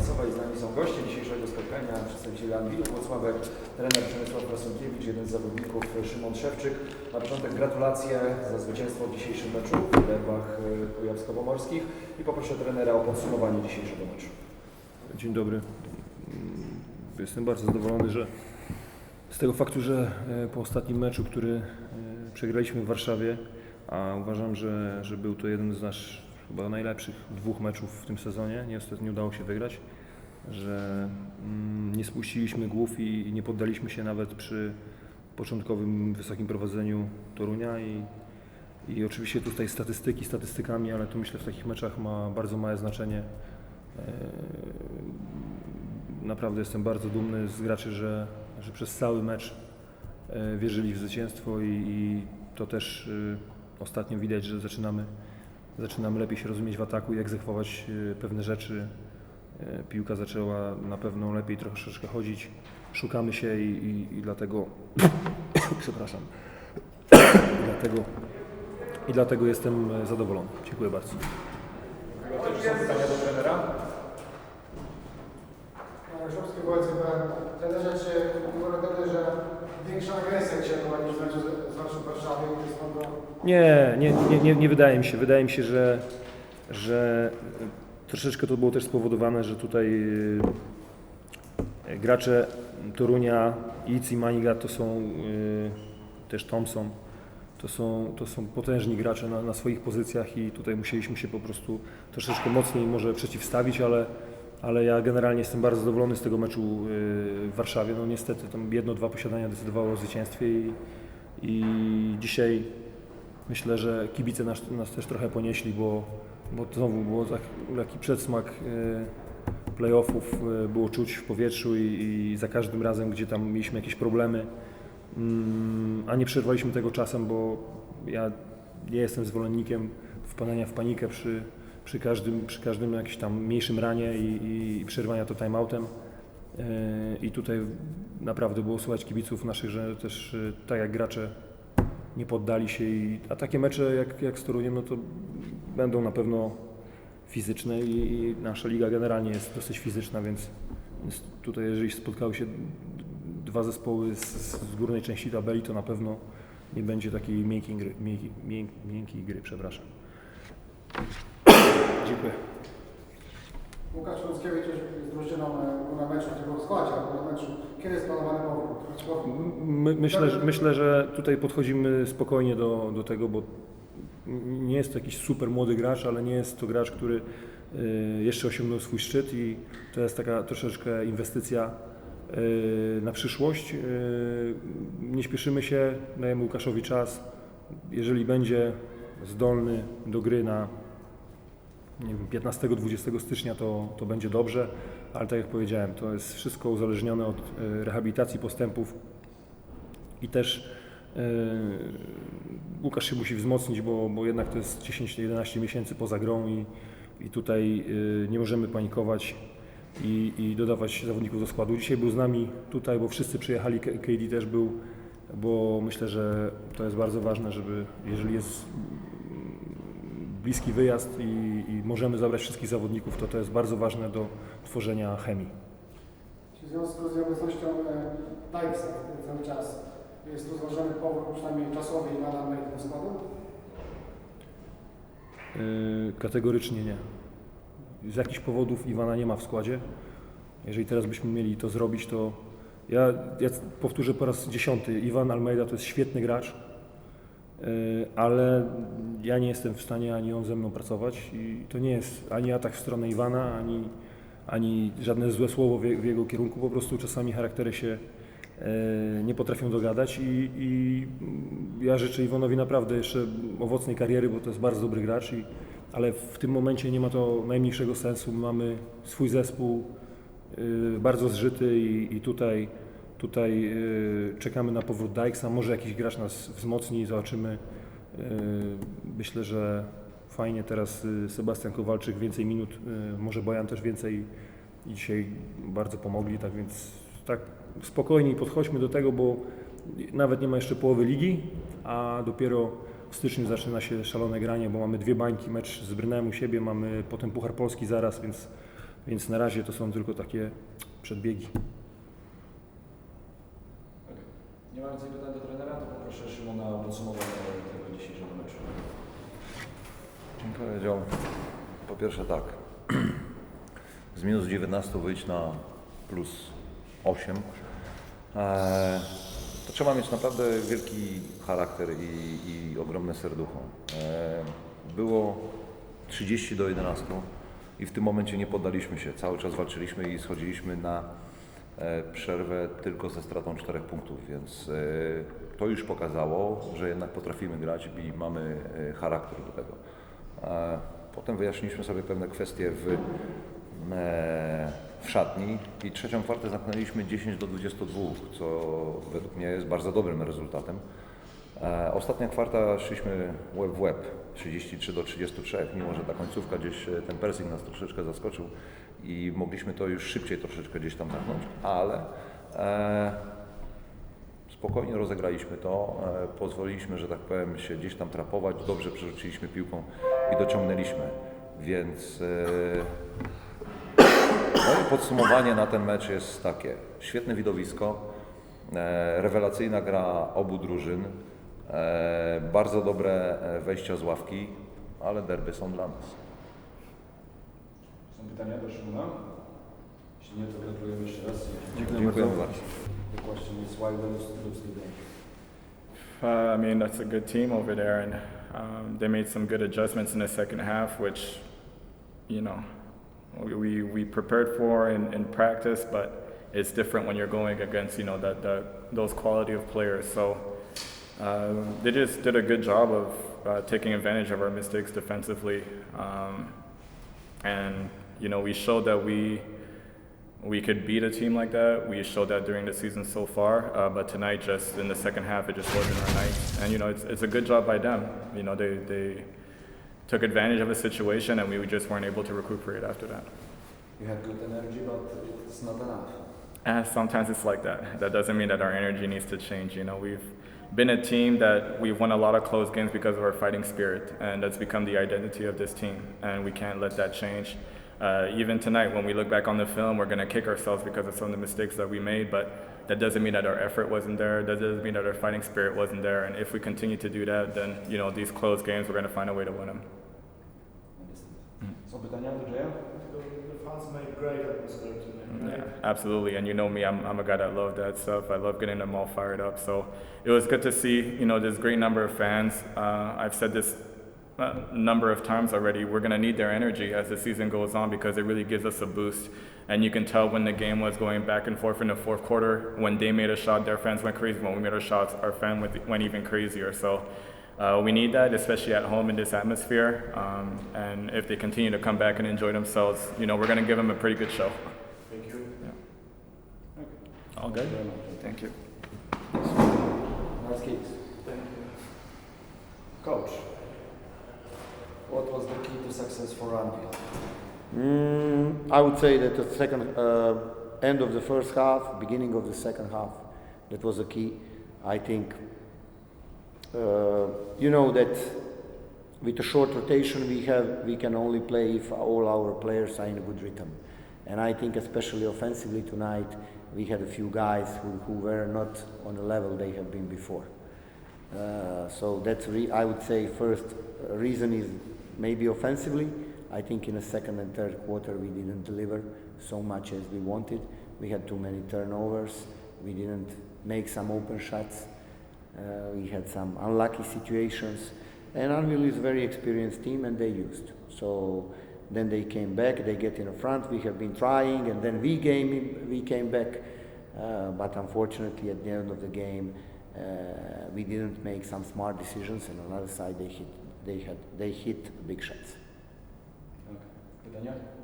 finansowa z nami są goście dzisiejszego spotkania, przedstawiciele Anwilu Włocławek, trener Przemysław Krasunkiewicz, jeden z zawodników Szymon Szewczyk. Na początek gratulacje za zwycięstwo w dzisiejszym meczu w derbach e, kujawsko-pomorskich i poproszę trenera o podsumowanie dzisiejszego meczu. Dzień dobry. Jestem bardzo zadowolony, że z tego faktu, że e, po ostatnim meczu, który e, przegraliśmy w Warszawie, a uważam, że, że był to jeden z naszych chyba najlepszych dwóch meczów w tym sezonie, niestety nie udało się wygrać, że mm, nie spuściliśmy głów i, nie poddaliśmy się nawet przy początkowym wysokim prowadzeniu Torunia i, i oczywiście tutaj statystyki statystykami, ale to myślę w takich meczach ma bardzo małe znaczenie. E, Naprawdę jestem bardzo dumny z graczy, że, że przez cały mecz e, wierzyli w zwycięstwo i, i to też e, ostatnio widać, że zaczynamy, zaczynamy lepiej się rozumieć w ataku i egzekwować e, pewne rzeczy. E, Piłka zaczęła na pewno lepiej troszeczkę chodzić. Szukamy się i, i, i dlatego przepraszam. I dlatego, I dlatego jestem e, zadowolony. Dziękuję bardzo. Są pytania do trenera? Szopski Wojciech, trenerze, czy było że większa agresja dzisiaj była niż w meczu Nie, nie, nie, nie, nie wydaje mi się. Wydaje mi się, że, że troszeczkę to było też spowodowane, że tutaj e, gracze Torunia, Ic i Maniga to są e, też Thompson. To są, to są potężni gracze na, na swoich pozycjach i tutaj musieliśmy się po prostu troszeczkę mocniej może przeciwstawić, ale, ale ja generalnie jestem bardzo zadowolony z tego meczu e, w Warszawie. No niestety tam jedno, dwa posiadania decydowało o zwycięstwie i, i dzisiaj Myślę, że kibice nas, nas też trochę ponieśli, bo, bo znowu było tak, taki przedsmak e, playoffów e, było czuć w powietrzu i, i za każdym razem, gdzie tam mieliśmy jakieś problemy, mm, a nie przerwaliśmy tego czasem, bo ja nie jestem zwolennikiem wpadania w panikę przy, przy, każdym, przy każdym jakimś tam mniejszym ranie i, i, przerwania to timeoutem. E, I tutaj naprawdę było słuchać kibiców naszych, że też e, tak jak gracze nie poddali się. I, a takie mecze jak, jak z Toruniem, no to będą na pewno fizyczne i, i nasza liga generalnie jest dosyć fizyczna, więc, więc tutaj jeżeli spotkały się dwa zespoły z, z górnej części tabeli, to na pewno nie będzie takiej miękkiej gry, miękkiej, mięk- miękkiej gry przepraszam. Dziękuję. Łukasz Luckiewicz z drużyną e, był na meczu, tylko w składzie, na meczu. Kiedy jest planowany powrót? My, myślę, że, myślę, że tutaj podchodzimy spokojnie do, do tego, bo nie jest to jakiś super młody gracz, ale nie jest to gracz, który y, jeszcze osiągnął swój szczyt i to jest taka troszeczkę inwestycja y, na przyszłość. Nie śpieszymy się, dajemy Łukaszowi czas. Jeżeli będzie zdolny do gry na nie wiem, 15-20 stycznia to, to będzie dobrze, ale tak jak powiedziałem, to jest wszystko uzależnione od e, rehabilitacji postępów i też e, Łukasz się musi wzmocnić, bo, bo jednak to jest 10-11 miesięcy poza grą i, i tutaj e, nie możemy panikować i, i dodawać zawodników do składu. Dzisiaj był z nami tutaj, bo wszyscy przyjechali, KD też był, bo myślę, że to jest bardzo ważne, żeby jeżeli jest bliski wyjazd i, i możemy zabrać wszystkich zawodników, to to jest bardzo ważne do tworzenia chemii. Czy w związku z obecnością e, Dykesa cały czas jest złożony powrót przynajmniej czasowy i nadal Almeida do składu? Yy, kategorycznie nie. Z jakichś powodów Iwana nie ma w składzie. Jeżeli teraz byśmy mieli to zrobić, to ja, ja powtórzę po raz dziesiąty. Iwan Almeida to jest świetny gracz, ale ja nie jestem w stanie ani on ze mną pracować i to nie jest ani atak w stronę Iwana, ani, ani żadne złe słowo w, je- w jego kierunku. Po prostu czasami charaktery się e, nie potrafią dogadać i, i ja życzę Iwonowi naprawdę jeszcze owocnej kariery, bo to jest bardzo dobry gracz, i, ale w tym momencie nie ma to najmniejszego sensu. Mamy swój zespół y, bardzo zżyty i, i tutaj, tutaj y, czekamy na powrót Dykesa. Może jakiś gracz nas wzmocni, zobaczymy. Y, Myślę, że fajnie teraz y, Sebastian Kowalczyk więcej minut, może Bojan też więcej i dzisiaj bardzo pomogli, tak więc tak spokojniej podchodźmy do tego, bo nawet nie ma jeszcze połowy ligi, a dopiero w styczniu zaczyna się szalone granie, bo mamy dwie bańki, mecz z Brnem u siebie, mamy potem Puchar Polski zaraz, więc Więc na razie to są tylko takie przedbiegi. Nie ma więcej pytań do trenera, to poproszę Szymona o podsumowanie tego dzisiejszego meczu. Powiedział, po pierwsze tak, z minus 19 wyjść na plus 8, e, to trzeba mieć naprawdę wielki charakter i, i ogromne serducho. E, było 30 do 11 i w tym momencie nie poddaliśmy się, cały czas walczyliśmy i schodziliśmy na przerwę tylko ze stratą 4 punktów, więc e, to już pokazało, że jednak potrafimy grać i mamy e, charakter do tego. E, Potem wyjaśniliśmy sobie pewne kwestie w, e, w szatni i trzecią kwartę zamknęliśmy 10 do 22, co według mnie jest bardzo dobrym rezultatem. E, Ostatnia kwarta szliśmy łeb w łeb, 33 do 33, mimo że ta końcówka gdzieś, e, ten pressing nas troszeczkę zaskoczył i mogliśmy to już szybciej troszeczkę gdzieś tam zamknąć, ale e, spokojnie rozegraliśmy to, e, pozwoliliśmy, że tak powiem, się gdzieś tam trapować, dobrze przerzuciliśmy piłką i dociągnęliśmy, więc e, moje podsumowanie na ten mecz jest takie, świetne widowisko, e, rewelacyjna gra obu drużyn, e, bardzo dobre e, wejścia z ławki, ale derby są dla nas. Są pytania do Szymona? Jeśli nie, to gratulujemy jeszcze raz. Dziękuję bardzo. The question is why we lose lose the game? Uh, I mean, that's a good team over there, and um, they made some good adjustments in the second half, which, you know, we, we, we prepared for in, in practice, but it's different when you're going against, you know, that, that, those quality of players. So uh, they just did a good job of uh, taking advantage of our mistakes defensively. Um, and, you know, we showed that we, we could beat a team like that. We showed that during the season so far, uh, but tonight, just in the second half, it just wasn't our night. And you know, it's, it's a good job by them. You know, they they took advantage of the situation, and we just weren't able to recuperate after that. You have good energy, but it's not enough. And sometimes it's like that. That doesn't mean that our energy needs to change. You know, we've been a team that we've won a lot of close games because of our fighting spirit, and that's become the identity of this team. And we can't let that change. Uh, even tonight, when we look back on the film, we're going to kick ourselves because of some of the mistakes that we made, but that doesn't mean that our effort wasn't there. That doesn't mean that our fighting spirit wasn't there. And if we continue to do that, then you know these close games, we're going to find a way to win them. Są pytania do Jaya? The fans made great atmosphere tonight. Yeah, absolutely. And you know me, I'm, I'm a guy that love that stuff. I love getting them all fired up. So it was good to see, you know, this great number of fans. Uh, I've said this a number of times already. We're going to need their energy as the season goes on because it really gives us a boost. And you can tell when the game was going back and forth in the fourth quarter, when they made a shot, their fans went crazy. When we made our shots, our fans went, went even crazier. So uh, we need that, especially at home in this atmosphere. Um, and if they continue to come back and enjoy themselves, you know, we're going to give them a pretty good show. Thank you. All good? Thank you. Nice kicks. Coach, what was the key to success for Anvil? Mm, I would say that the second uh, end of the first half, beginning of the second half, that was the key. I think uh, you know that with a short rotation we have, we can only play if all our players are in a good rhythm. And I think especially offensively tonight, we had a few guys who, who were not on the level they have been before. Uh, so that's I would say first reason is maybe offensively. I think in the second and third quarter we didn't deliver so much as we wanted. We had too many turnovers. We didn't make some open shots. Uh, we had some unlucky situations. And Anvil is a very experienced team and they used. So then they came back, they get in the front, we have been trying, and then we came, we came back. Uh, but unfortunately, at the end of the game, uh, we didn't make some smart decisions, and on the other side, they hit, they had, they hit big shots. Pytania? Thank you.